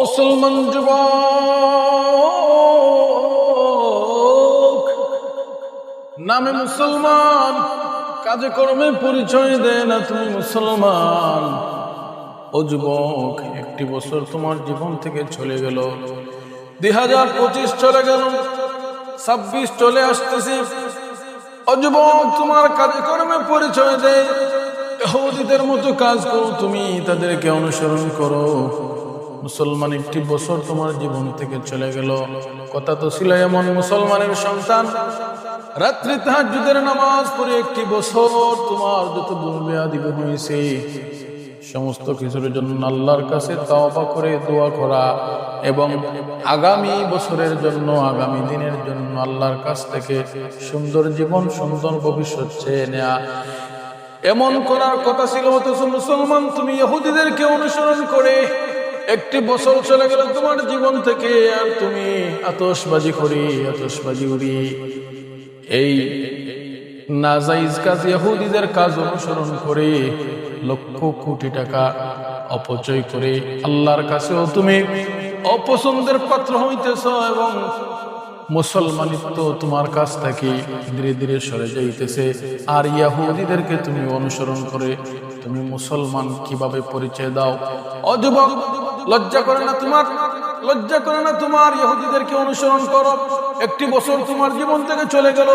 মুসলমান যুবক, নামে মুসলমান, কাজে কর্মে পরিচয় দেয় না তুমি মুসলমান। ও যুবক, একটি বছর তোমার জীবন থেকে চলে গেল। দুই হাজার পঁচিশ চলে গেল, ছাব্বিশ চলে আসতেছে। ও যুবক, তোমার কাজে কর্মে পরিচয় দেয় ইহুদিদের মতো কাজ করো তুমি, তাদেরকে অনুসরণ করো। মুসলমান একটি বছর তোমার জীবন থেকে চলে গেল। কথা তো ছিল এমন মুসলমানের সন্তান। রাত্রি তাহাজ্জুদের নামাজ পড়ে একটি বছর তোমার যত বলবে আদিব হয়েছে সমস্ত কিছুর জন্য আল্লাহর কাছে তাওবা করে দোয়া করা এবং আগামী বছরের জন্য, আগামী দিনের জন্য আল্লাহর কাছ থেকে সুন্দর জীবন, সুন্দর ভবিষ্যৎ চেয়ে নেয়া। এমন করার কথা ছিল অথচ মুসলমান তুমি ইহুদিদেরকে অনুসরণ করে একটি বছর চলে গেল তোমার জীবন থেকে, আর তুমি আতশবাজি করি আতশবাজি উড়ি। এই নাজাইজ কাজ ইহুদিদের কাজ অনুসরণ করে লক্ষ কোটি টাকা অপচয় করে আল্লাহর কাছেও তুমি অপছন্দের পাত্র হইতেছ এবং মুসলমানিত্ব তোমার কাছ থেকে ধীরে ধীরে সরে যাইতেছে। আর ইয়াহুদিদেরকে তুমি অনুসরণ করে তুমি মুসলমান কীভাবে পরিচয় দাও? অযুবক লজ্জা করে না তোমার? লজ্জা করে না তোমার? ইহুদিদেরকে অনুসরণ করো। একটি বছর তোমার জীবন থেকে চলে গেল,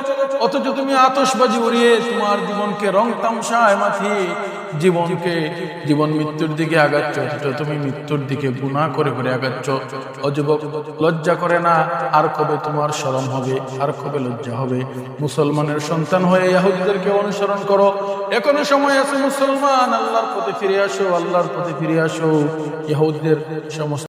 অথচ তুমি আতশবাজি উড়িয়ে তোমার জীবনকে রং তামসায় মাথিয়ে জীবনকে, জীবন মৃত্যুর দিকে আগাচ্ছ, অথচ তুমি মৃত্যুর দিকে গুণা করে করে আগাচ্ছ। অযুবক, লজ্জা করে না, আর কবে তোমার শরম হবে, আর কবে লজ্জা হবে? মুসলমানের সন্তান হয়ে ইহুদিদেরকে অনুসরণ করো। এখনও সময় আছে মুসলমান, আল্লাহর পথে ফিরে আসো, আল্লাহর পথে ফিরে আসো। ইহুদিদের সমস্ত